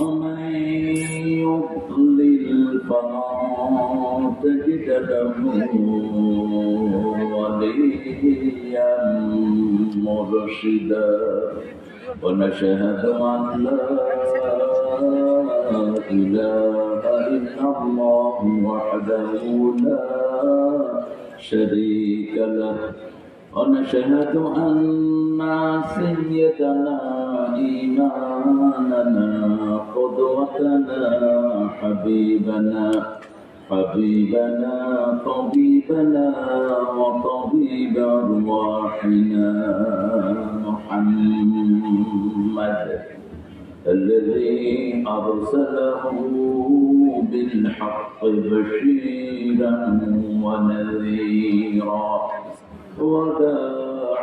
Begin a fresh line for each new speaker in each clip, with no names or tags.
ومن تجد له وليا مرشدا ونشهد أن لا إله إلا الله وحده لا شريك له ونشهد أن سيدنا إيماننا قدوتنا حبيبنا حبيبنا طبيبنا وطبيب أرواحنا محمد الذي أرسله بالحق بشيرا ونذيرا. وداعيا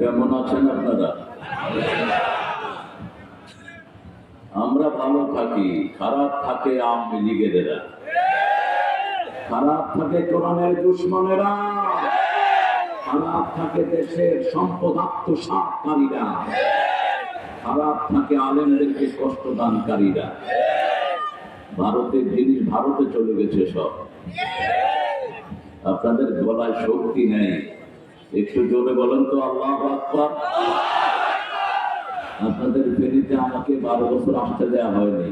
কেমন আছেন আপনারা? আমরা ভালো থাকি, খারাপ থাকে আওয়ামী লীগেরা। খারাপ থাকে কোরআনের দুশ্মনেরা। খারাপ থাকে দেশের সম্পদ আত্মসাতকারীরা। খারাপ থাকে আলেমদেরকে কষ্ট দানকারীরা। ভারতের জিনিস, ভারতে চলে গেছে সব। আপনাদের গলায় শক্তি নেই। একটু জোরে বলেন তো, আল্লাহ আপনাদের ফেরিতে আমাকে বারো বছর আসতে দেওয়া হয়নি।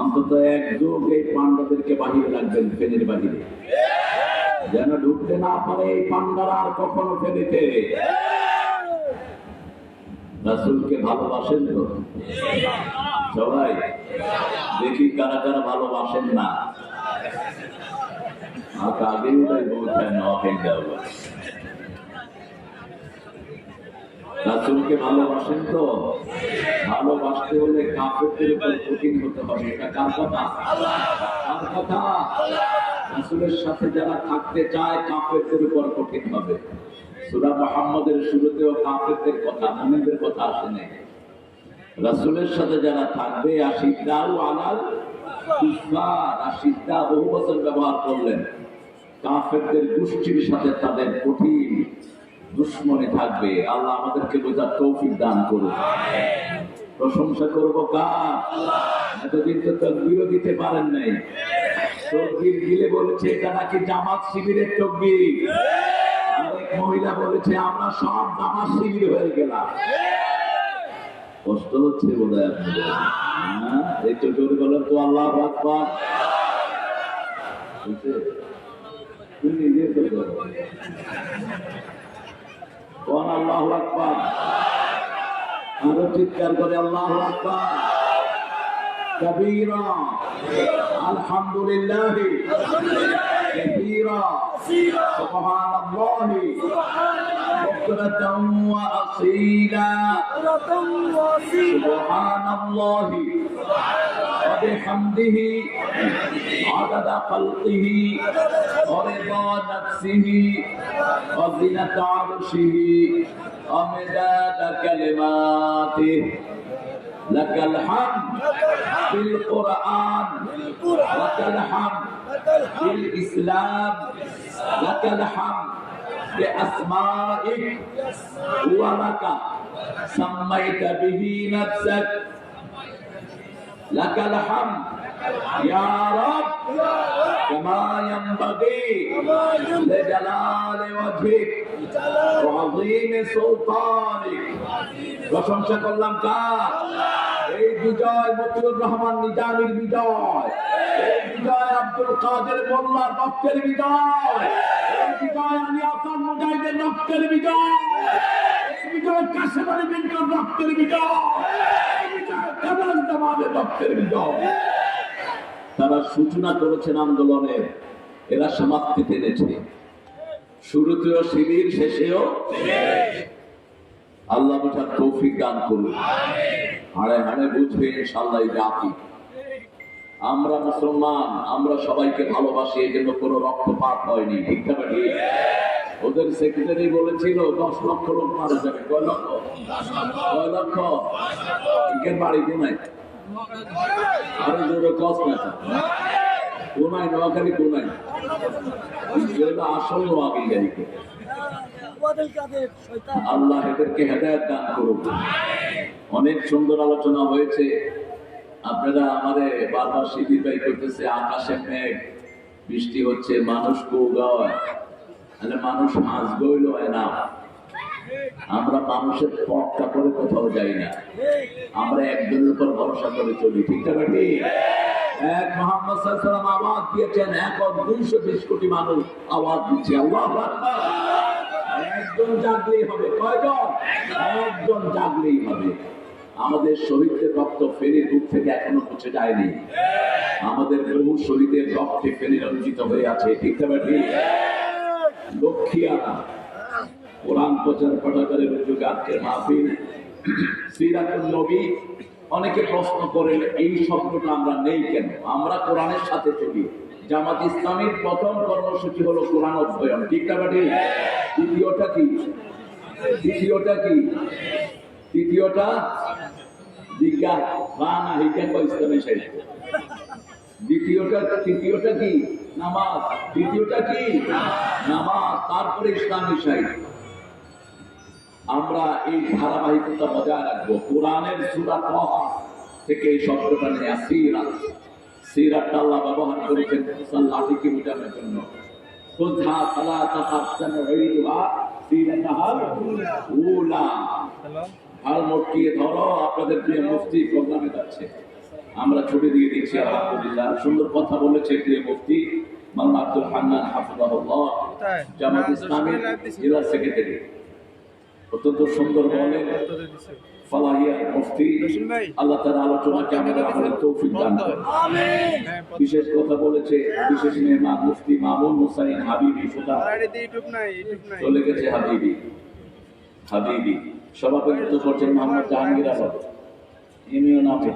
অন্তত এক যুগ এই পান্ডাদেরকে বাহিরে রাখবেন ফেনের বাহিরে। যেন ঢুকতে না পারে এই পান্ডারা আর কখনো ফেরিতে রাসুলকে ভালোবাসেন তো? সবাই, দেখি কারা কারা ভালোবাসেন না। How can you they রাসুলকে ভালোবাসেন তো? ভালোবাসতে হলে কাপড়ের উপর কঠিন হতে হবে। এটা কার কথা? কার কথা? রাসুলের সাথে যারা থাকতে চায় কাপড়ের উপর কঠিন হবে। সুরা মোহাম্মদের শুরুতেও কাপড়ের কথা, মোমেনদের কথা আসে নাই রাসুলের সাথে যারা থাকবে আশিদ্দাও আলাল আশিদ্দা বহু বছর ব্যবহার করলেন। কাফেরদের গোষ্ঠীর সাথে তাদের কঠিন দুশ্মনী থাকবে। আল্লাহ আমাদেরকে বোঝার তৌফিক দান করুন। প্রশংসা করব কার? এতদিন তো তকবিরও দিতে পারেন নাই। তকবির দিলে বলেছে, এটা নাকি জামাত শিবিরের তকবির? অনেক মহিলা বলেছে, আমরা সব জামাত শিবির হয়ে গেলাম। কষ্ট হচ্ছে বোধ হয় আপনাদের। হ্যাঁ একটু জোরে বলেন তো আল্লাহ আকবার? তুমি নিজে তো করো। কোন আল্লাহ আকবার আরো চিৎকার করে আল্লাহ আকবার كبيرا الحمد لله كثيرا سبحان الله بكرة وأصيلا سبحان الله وبحمده عدد خلقه ورضا نفسه وزنة عرشه ومداد كلماته. لك الحمد في القرآن لك الحمد في الإسلام لك الحمد بأسمائك. ولك سميت به نفسك لك الحمد يا رب كما ينبغي لجلال وجهك وعظيم سلطانك প্রশংসা করলাম কার এই বিজয় মতিউর রহমান নিজামীর বিজয় এই বিজয় আব্দুল কাদের মোল্লার রক্তের বিজয় এই বিজয় আলী আসান মুজাহিদের রক্তের বিজয় এই বিজয় কাশেম আলী বিনকার রক্তের বিজয় এই বিজয় কামাল জামালের রক্তের বিজয় তারা সূচনা করেছেন আন্দোলনের এরা সমাপ্তি টেনেছে শুরুতেও শিবির শেষেও আল্লাহ বুঝার তৌফিক দান করুন। হাড়ে হাড়ে বুঝবে ইনশাল্লাহ জাতি। আমরা মুসলমান আমরা সবাইকে ভালোবাসি এই জন্য কোনো রক্তপাত হয়নি ঠিক না ওদের সেক্রেটারি বলেছিল দশ লক্ষ লোক মারা যাবে। কয় লক্ষ? কয় লক্ষ? বাড়ি কোনায় আরও জোরে কস কোনায় নোয়াখালী কোনায় আসল আল্লাহ এদেরকে হেদায়ত দান করুন অনেক সুন্দর আলোচনা হয়েছে। আপনারা আমাদের বারবার শিবির করতেছে, আকাশে মেঘ, বৃষ্টি হচ্ছে, মানুষ কৌগায় তাহলে মানুষ হাঁস গইল না। আমরা মানুষের পক্কা করে কোথাও যাই না। আমরা একজনের উপর ভরসা করে চলি, ঠিক না এক মোহাম্মদ আওয়াজ দিয়েছেন, এক দুইশো বিশ কোটি মানুষ। আওয়াজ দিচ্ছে একজন জাগলেই হবে, কয়জন? একজন জাগলেই হবে। আমাদের শহীদদের রক্ত ফেরি দূর থেকে এখনও মুছে যায়নি। আমাদের বহু শহীদের রক্তে ফেরি রঞ্জিত হয়ে আছে, ঠিক না ঠিক লক্ষ্মীয়ানা কোরআন প্রচার পাঠাগারের উদ্যোগে আজকের মাহফিল। সিরাতুল নবী, অনেকে প্রশ্ন করেন, এই শব্দটা আমরা নেই কেন? আমরা কোরআনের সাথে চলি জামাত ইসলামের প্রথম কর্মসূচি হলো কোরআন অধ্যয়ন। ঠিক না বাটি? দ্বিতীয়টা কি? দ্বিতীয়টা কি? তৃতীয়টা? বিজ্ঞান। বানা হিজ্ঞান বা ইসলামী সাহিত্য? দ্বিতীয়টা, তৃতীয়টা কি? নামাজ। তৃতীয়টা কি? নামাজ। তারপরে ইসলামী সাহিত্য। আমরা এই ধারাবাহিকতা বজায় রাখব। কোরআনের সুরা তহা থেকে এই শব্দটা নেয়া সিরাতটা আল্লাহ ব্যবহার করেছেন লাঠিকে বোঝানোর জন্য? উলা। মটকিয়ে ধরো আপনাদের প্রিয় মুফতি প্রোগ্রামে যাচ্ছে। আমরা ছুটি দিয়ে দিচ্ছি আলহামদুলিল্লাহ। সুন্দর কথা বলেছে প্রিয় মুফতি মাওলানা আব্দুল হান্নান হাফিজাহুল্লাহ জামাত ইসলামের জেলা সেক্রেটারি। অত্যন্ত সুন্দর বলেন ফালাহিয়া মুফতি। আল্লাহ তার আলোচনাকে আমাদের আমাদের তৌফিক দান বিশেষ কথা বলেছে বিশেষ মেহমান মুফতি মামুন হুসাইন হাবিবি সুদা
ইউটিউব নাই ইউটিউব নাই।
চলে গেছে হাবিবি। হাবিবি। সভাপতিত্ব করছেন মোহাম্মদ জাহাঙ্গীর আলম। ইনিও নামে।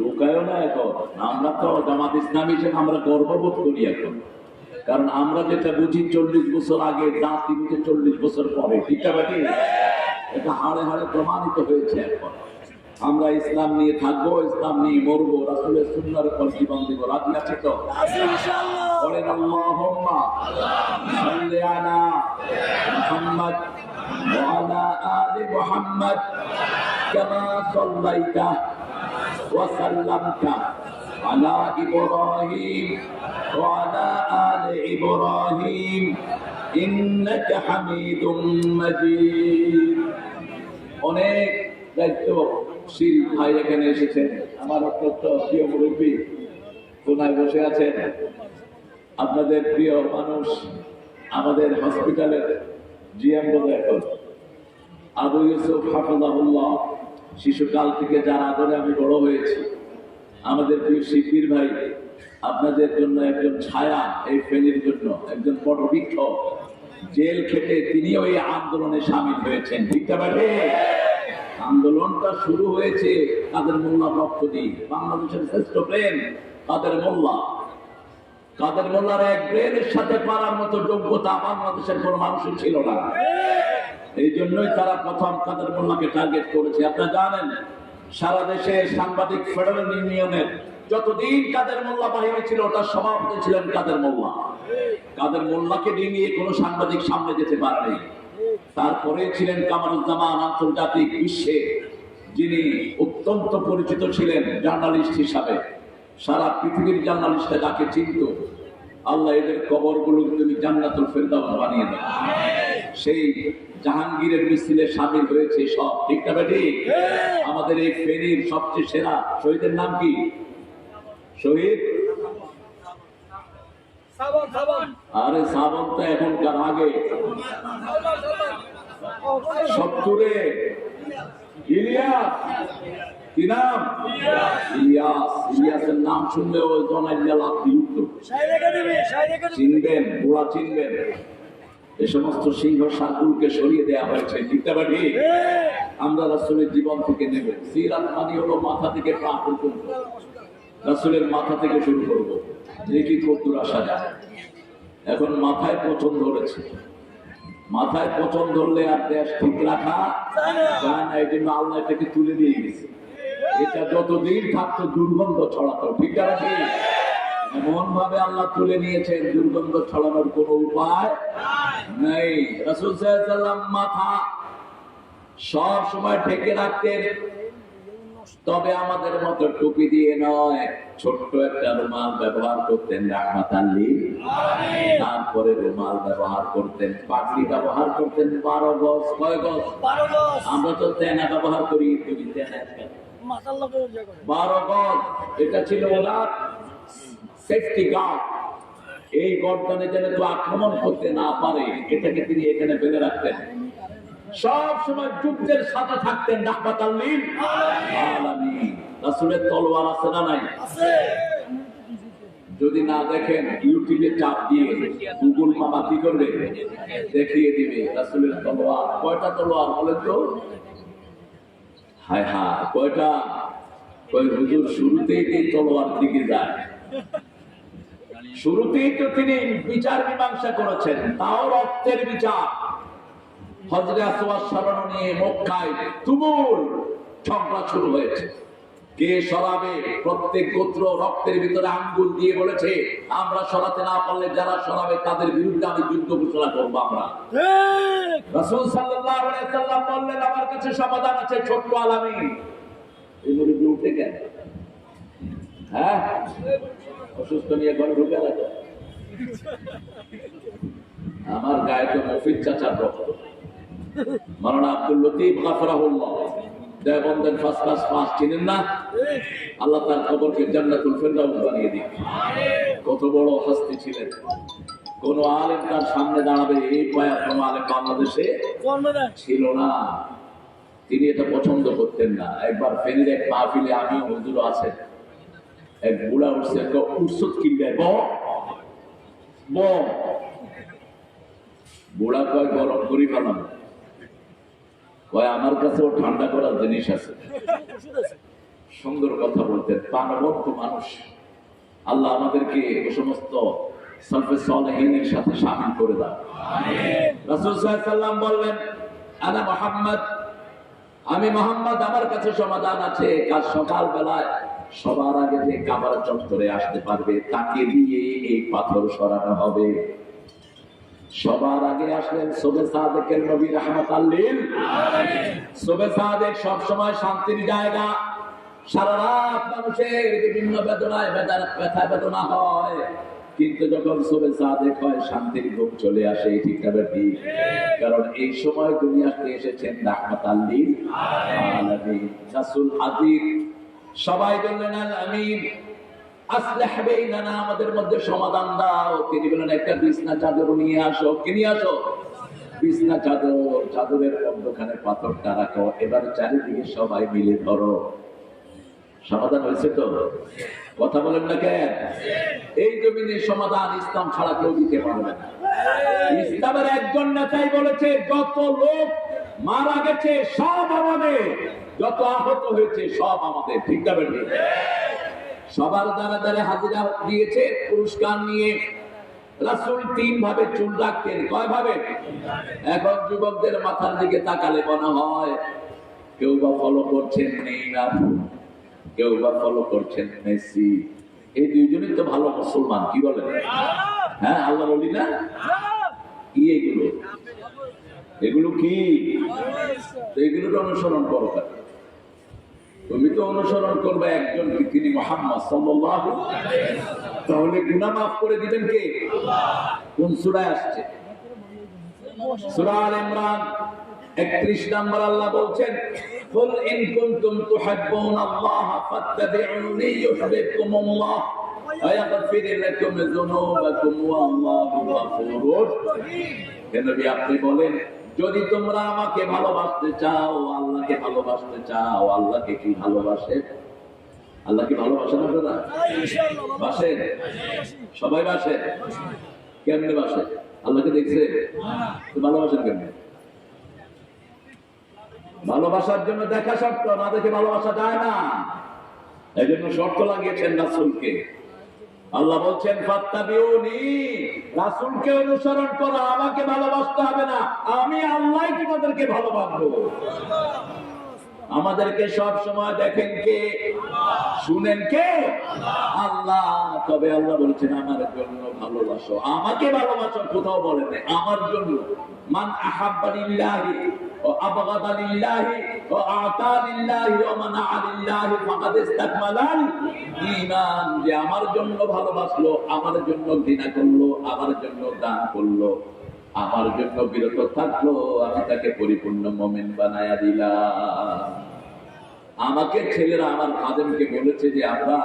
লোকায়ও না এখন আমরা তো জামাত ইসলাম হিসেবে আমরা গর্ববোধ করি এখন। কারণ আমরা যেটা বুঝি চল্লিশ বছর আগে জাতি তিনটে চল্লিশ বছর পরে ঠিক আছে এটা হাড়ে হাড়ে প্রমাণিত হয়েছে এখন আমরা ইসলাম নিয়ে থাকব ইসলাম নিয়ে মরবো রাসুলের সুন্দর উপর জীবন দিব। রাজি আছে তো? বলেন আল্লাহুম্মা সাল্লি আলা মুহাম্মদ ওয়া আলা আলি মুহাম্মদ কামা সাল্লাইতা ওয়া সাল্লামতা। ইব্রাহিম ওয়া আলা আলি ইব্রাহিম ইন্নাকা হামিদুম মাজিদ। অনেক দায়িত্বশীল ভাই এখানে এসেছেন। আমার অত্যন্ত প্রিয় মুরব্বী কোনায় বসে আছেন। আপনাদের প্রিয় মানুষ আমাদের হসপিটালের জিএম বলে এখন। আবু ইউসুফ হাফিজাহুল্লাহ, শিশুকাল থেকে যার আদরে আমি বড় হয়েছি। আমাদের প্রিয় শিল্পীর ভাই, আপনাদের জন্য একজন ছায়া এই ফেনির জন্য, একজন বটবৃক্ষ জেল খেটে তিনিও এই আন্দোলনে সামিল হয়েছেন আন্দোলনটা শুরু হয়েছে কাদের মোল্লা রক্ত দিয়ে বাংলাদেশের শ্রেষ্ঠ প্রেম কাদের মোল্লা? কাদের মোল্লার এক ব্রেনের সাথে পারার মতো যোগ্যতা বাংলাদেশের কোন মানুষের ছিল না। এই জন্যই তারা প্রথম কাদের মোল্লাকে টার্গেট করেছে, আপনারা জানেন? সারা দেশে সাংবাদিক ফেডারেল ইউনিয়নের যতদিন কাদের মোল্লা বাহিনী ছিল ওটার সভাপতি ছিলেন কাদের মোল্লা। কাদের মোল্লাকে নিয়ে কোনো সাংবাদিক সামনে যেতে পারেনি। তারপরে ছিলেন কামারুজ্জামান আন্তর্জাতিক বিশ্বে, যিনি অত্যন্ত পরিচিত ছিলেন জার্নালিস্ট হিসাবে। সারা পৃথিবীর জার্নালিস্টরা যাকে চিনত। আল্লাহ এদের কবরগুলো তুমি জান্নাতুল ফেরদাউস বানিয়ে দেন সেই জাহাঙ্গীরের মিছিলে সামিল হয়েছে সব ঠিক না ঠিক। আমাদের এই ফেনীর সবচেয়ে সেরা শহীদের নাম কি? শহীদ?
সাবান সাবান।
আরে শ্রাবণ তো এখনকার আগে। সত্তরে ইলিয়াস! কি নাম? নাম শুনলে ওই চিনবেন চিনবেন। এ সমস্ত সিংহ সাকুলকে সরিয়ে দেওয়া হয়েছে, ঠিক আমরা রাসুলের জীবন থেকে নেব। সিরাত মানে হলো মাথা থেকে পা পর্যন্ত। রাসুলের মাথা থেকে শুরু করব। দেখি কদ্দুর আসা যায় এখন মাথায় পচন ধরেছে। মাথায় পচন ধরলে আর দেশ ঠিক রাখা যায় না। এই জন্য আল্লাহ এটাকে তুলে দিয়ে গেছে। এটা যতদিন থাকতো দুর্গন্ধ ছড়াতো ঠিক আছে এমন ভাবে আল্লাহ তুলে নিয়েছেন দুর্গন্ধ ছড়ানোর কোনো উপায় নেই। রাসুল সাল্লাম মাথা সব সময় ঢেকে রাখতেন। তবে আমাদের মতো টুপি দিয়ে নয় ছোট্ট একটা রুমাল ব্যবহার করতেন রাহমাত আল্লি তারপরে রুমাল ব্যবহার করতেন পাগড়ি ব্যবহার করতেন বারো গজ কয় গজ? আমরা তো তেনা ব্যবহার করি তুমি তেনা বারো গজ এটা ছিল ওনার সেফটি গার্ড এই গর্দনে যেন তো আক্রমণ করতে না পারে এটাকে তিনি এখানে বেঁধে রাখতেন। সব সময় যুদ্ধের সাথে থাকতেন রাসূলের তলোয়ার আছে না নাই? যদি না দেখেন ইউটিউবে চাপ দিয়ে গুগল মামা কি করবে? দেখিয়ে দিবে। রাসূলের তলোয়ার। কয়টা তলোয়ার বলেন তো? হায় হায়, কয়টা? কয়, হুজুর, শুরুতেই এই তলোয়ার দিকে যায়। শুরুতেই তো তিনি বিচার মীমাংসা করেছেন, তাও রক্তের বিচার। হজরে আসওয়াদ স্মরণ নিয়ে মক্কায় তুমুল ঝগড়া শুরু হয়েছে। কে সরাবে? প্রত্যেক গোত্র রক্তের ভিতরে আঙ্গুল দিয়ে বলেছে আমরা সরাতে না পারলে যারা সরাবে তাদের বিরুদ্ধে আমি যুদ্ধ ঘোষণা করব আমরা। রাসূল বললেন আমার কাছে সমাধান আছে ছোট্ট আলামিন। এই মুরব্বি উঠে গেল। হ্যাঁ? অসুস্থ নিয়ে ঘরে ঢুকে রাখো আমার গায়ে তো মফিদ চাচার রক্ত। মারানা আব্দুল লতিফ গাফরাহুল্লাহ। পাস চিনেন না? আল্লাহ তার খবরকে জান্নাতুল ফেরদাউস বানিয়ে কত বড় হস্তি ছিলেন। কোন আলেম তার সামনে দাঁড়াবে, এই কোন আলেম বাংলাদেশে ছিল না। তিনি এটা পছন্দ করতেন না। একবার ফেনীর এক মাহফিলে আমি হুজুর আছেন। এক বুড়া উঠছে উৎসব কিনবে, ব। বুড়া কয়, গরম করি ফেলাম কয় আমার কাছেও ঠান্ডা করার জিনিস আছে। সুন্দর কথা বলতেন প্রাণবন্ত মানুষ। আল্লাহ আমাদেরকে এ সমস্ত সলফে সলহীনের সাথে সামিল করে দাও। রাসূল সাল্লাম বললেন আনা মোহাম্মদ আমি মোহাম্মদ আমার কাছে সমাধান আছে। কাল সকাল বেলায় সবার আগে যে কাবার চত্বরে আসতে পারবে তাকে দিয়ে এই পাথর সরানো হবে। সবার আগে আসলেন সোবে সাদেকের নবী রহমত আল্লিল সোবে সাদেক সবসময় শান্তির জায়গা। সারা রাত মানুষের বিভিন্ন বেদনায় বেদনা ব্যথা বেদনা হয়। কিন্তু যখন সোবে সাদেক হয় শান্তির ঘুম চলে আসে ঠিক না ঠিক কারণ এই সময় দুনিয়াতে এসেছেন রহমত রাসূল সবাই বললেন আল আমিন। আমাদের মধ্যে সমাধান দাও। তিনি বলেন, একটা বিছনা চাদর নিয়ে আসো। কি নিয়ে আসো? বিছনা চাদর, চাদরের মধ্যখানে পাথরটা রাখো। এবার চারিদিকে সবাই মিলে ধরো। সমাধান হয়েছে তো? কথা বলেন না কেন? এই জমিনে সমাধান ইসলাম ছাড়া কেউ দিতে পারবে না। ইসলামের একজন নেতাই বলেছে, যত লোক মারা গেছে, সব আমাদের। যত আহত হয়েছে, সব আমাদের। ঠিক না? সবার দ্বারা দ্বারা হাজিরা দিয়েছে, পুরস্কার নিয়ে। রাসুল তিন ভাবে চুল রাখতেন, কয় ভাবে? এখন যুবকদের মাথার দিকে তাকালে মনে হয়, কেউ বা ফলো করছেন নেইমার, কেউ বা ফলো করছেন মেসি। এই দুইজনই তো ভালো মুসলমান, কি বলেন? হ্যাঁ আল্লাহ বলি না? কি এগুলো? এগুলো কি? তো অনুসরণ করো? তুমি তো অনুসরণ করবে একজন তিনি মোহাম্মদ সাল্লাল্লাহু তাহলে গুনাহ মাফ করে দিবেন কে? কোন সূরায় আসছে? সূরা আল ইমরান 31 নম্বর আল্লাহ বলছেন, কুল ইন কুনতুম তুহিব্বুনাল্লাহ ফাত্তাবিউনি ইউহিব্বুকুমুল্লাহ ওয়া ইয়াগফির লাকুম যুনুবাকুম, ওয়াল্লাহু গফুরুর হে নবী, আপনি বলেন যদি তোমরা আমাকে ভালোবাসতে চাও, আল্লাহকে ভালোবাসতে চাও, আল্লাহকে কি ভালোবাসে? আল্লাহকে ভালোবাসেন আপনারা বাসেন সবাই বাসে? কেমনে বাসে? আল্লাহকে দেখছে? ভালোবাসেন কেমনে? ভালোবাসার জন্য দেখা শর্ত, না দেখে ভালোবাসা যায় না। এই জন্য শর্ত লাগিয়েছেন রাসুলকে। আল্লাহ বলছেন রাসূলকে অনুসরণ করো, আমাকে ভালোবাসতে হবে না। আমি আল্লাহ তোমাদেরকে ভালোবাসবো। আমাদেরকে সব সময় দেখেন কে? শুনেন কে? আল্লাহ। তবে আল্লাহ বলেছেন, আমার জন্য ভালোবাসো। আমাকে ভালোবাসো, কোথাও বলেন আমার জন্য। মান আহাব্বা আতা লিল্লাহি, ও মানাআ লিল্লাহি, ফাকাদ ইসতাকমালাল ঈমান। যে আমার জন্য ভালোবাসলো, আমার জন্য ঘৃণা করল, আমার জন্য দান করল, আমার জন্য বিরত থাকল, আমি তাকে পরিপূর্ণ মোমেন বানায়া দিলাম। আমাকে ছেলেরা আমার খাদেমকে বলেছে যে, আমরা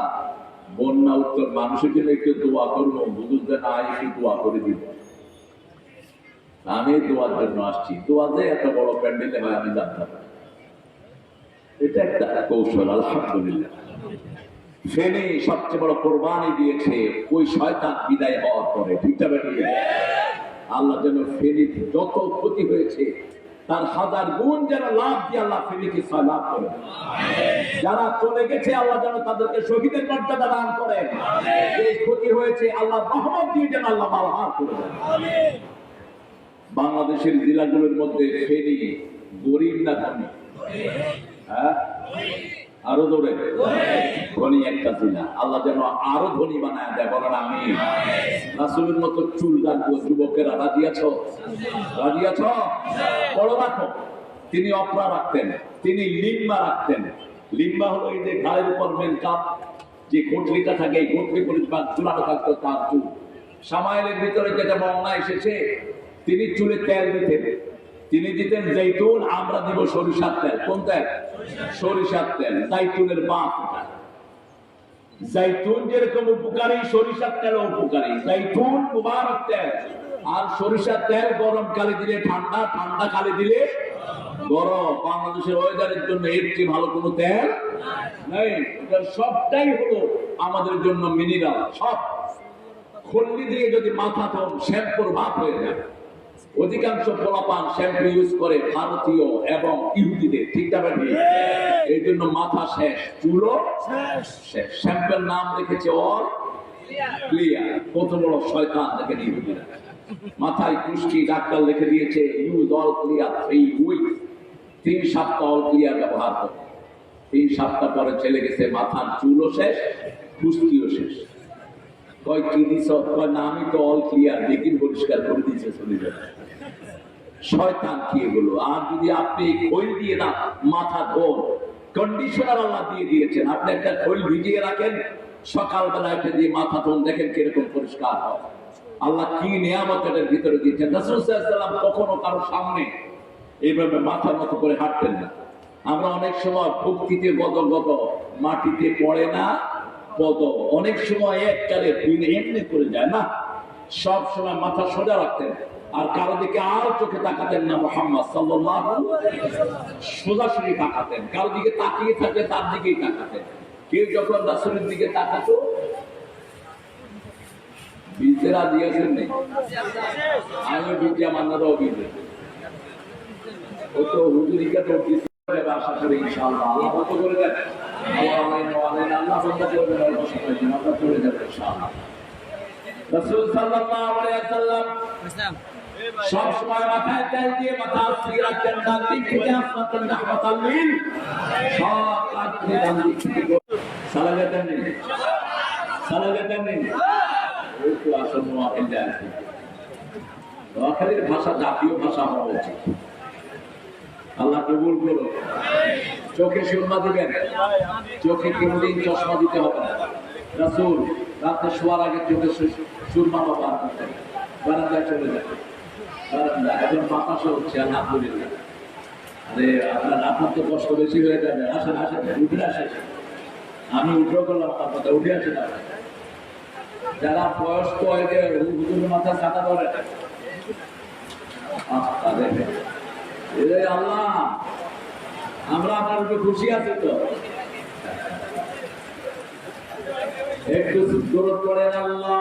বন্যা উত্তর মানুষের জন্য একটু দোয়া করব বুঝতে না একটু দোয়া করে দিব। আমি দোয়ার জন্য আসছি। দোয়াতে এত বড় প্যান্ডেলে হয় আমি জানতাম এটা একটা কৌশল, আলহামদুলিল্লাহ। ফেনে সবচেয়ে বড় কোরবানি দিয়েছে, ওই শয়তান বিদায় হওয়ার পরে ঠিকটা বেরিয়ে আল্লাহ যেন ফেনীর যত ক্ষতি হয়েছে, তার হাজার গুণ যেন লাভ দিয়ে আল্লাহ ফেনীকে লাভ করে। যারা চলে গেছে, আল্লাহ যেন তাদেরকে শহীদের মর্যাদা দান করেন। যে ক্ষতি হয়েছে, আল্লাহ রহমত দিয়ে যেন আল্লাহ মালহার করে দেন। বাংলাদেশের জেলাগুলোর মধ্যে ফেনী গরিব না ধনী? হ্যাঁ? আরও দৌড়ে ধনী একটা জেলা। আল্লাহ যেন আরও ধনী বানায় দেয়। বলেন আমি রাসুলের মতো চুল রাখব যুবকেরা রাজি আছো? রাজি আছো? বড় রাখো। তিনি অপরা রাখতেন। তিনি লিম্বা রাখতেন। লিম্বা হলো এই যে ঘাড়ের উপর মেন কাপ। যে ঘটলিটা থাকে, এই ঘটলি পরিমাণ চুলানো থাকতো তার চুল। সামাইলের ভিতরে যেটা বর্ণনা এসেছে তিনি চুলে তেল দিতেন। তিনি দিতেন জৈতুন, আমরা দিব সরিষার তেল। কোন তেল সরিষার তেল জাইতুনের বাঁক এটা জাইতুন যেরকম উপকারী, সরিষার তেল উপকারী। জাইতুন মুবারক তেল। আর সরিষার তেল গরম কালে দিলে ঠান্ডা ঠান্ডা কালে দিলে গরম। বাংলাদেশের ওয়েদারের জন্য এর চেয়ে ভালো কোনো তেল নেই। সবটাই হলো আমাদের জন্য মিনিরাল সব। খল্লি দিয়ে যদি মাথা তো শ্যাম্পুর ভাব হয়ে যায়। অধিকাংশ পোলাপান শ্যাম্পু ইউজ করে ভারতীয় এবং ইহুদিদের ঠিক না এই জন্য মাথা শেষ চুলো শেষ। শ্যাম্পের নাম রেখেছে অল ক্লিয়ার। কত বড় শয়তান দেখেন ইহুদিরা। মাথায় কুষ্টি ডাক্তার লিখে দিয়েছে use all clear three week তিন সপ্তাহ অল ক্লিয়ার ব্যবহার করো। তিন সপ্তাহ পরে চলে গেছে মাথার চুলও শেষ কুষ্টিও শেষ। কয় কি কয় না আমি তো অল ক্লিয়ার দেখিন পরিষ্কার করে দিচ্ছে চলে যাবে। শয়তান কি এগুলো? আর যদি আপনি খৈল দিয়ে না মাথা ধোন কন্ডিশনার আল্লাহ দিয়ে দিয়েছেন, আপনি একটা খৈল ভিজিয়ে রাখেন, সকালবেলা একটা দিয়ে মাথা ধোন, দেখেন কীরকম পরিষ্কার হয়। আল্লাহ কি নিয়ামত এটার ভিতরে দিয়েছেন? রাসূল সাল্লাল্লাহু আলাইহি ওয়াসাল্লাম কখনো কারও সামনে এইভাবে মাথা মতো করে হাঁটতেন না। আমরা অনেক সময় ভক্তিতে গত গত মাটিতে পড়ে না, পদ। অনেক সময় এককালে এমনি করে যায় না। সব সময় মাথা সোজা রাখতেন। আর কারও দিকে আর চোখে তাকাতেন না মোহাম্মদ সাল্লাল্লাহু সোজাসুজি তাকাতেন। কারও দিকে তাকিয়ে থাকলে তার দিকেই তাকাতেন। কেউ যখন রাসূলের দিকে তাকাতো আল্লাহ করে দেন আল্লাহ রাসূল সাল্লাল্লাহু আলাইহি ওয়াসাল্লাম সব সময় মাথায় তেল দিয়ে মাথা আশ্রয় রাখতেন ডান দিক থেকে আসমাতান রাহমাতাল লিল সব কাজ ডান দিক থেকে নেই নেই তো নোয়াখালী আছে নোয়াখালীর ভাষা জাতীয় ভাষা হওয়া উচিত। আল্লাহ কবুল করো চোখে সুরমা দিবেন। চোখে কোনদিন চশমা দিতে হবে না। রাসূল রাতে শোয়ার আগে চোখে সুরমা বাবা বারান্দায় চলে যান বারান্দা এখন বাতাসও হচ্ছে আলহামদুলিল্লাহ। আরে, আপনার আপনার তো কষ্ট বেশি হয়ে যাবে। আসেন আসেন, উঠে আসেন। আমি উঠে করলাম আপনার কথা উঠে আসেন। যারা বয়স্ক হয়ে গিয়ে হুজুর মাথা ধরে তাদের এ আল্লাহ, আমরা আপনার উপরে খুশি আছি তো। একটু দূর করেন আল্লাহ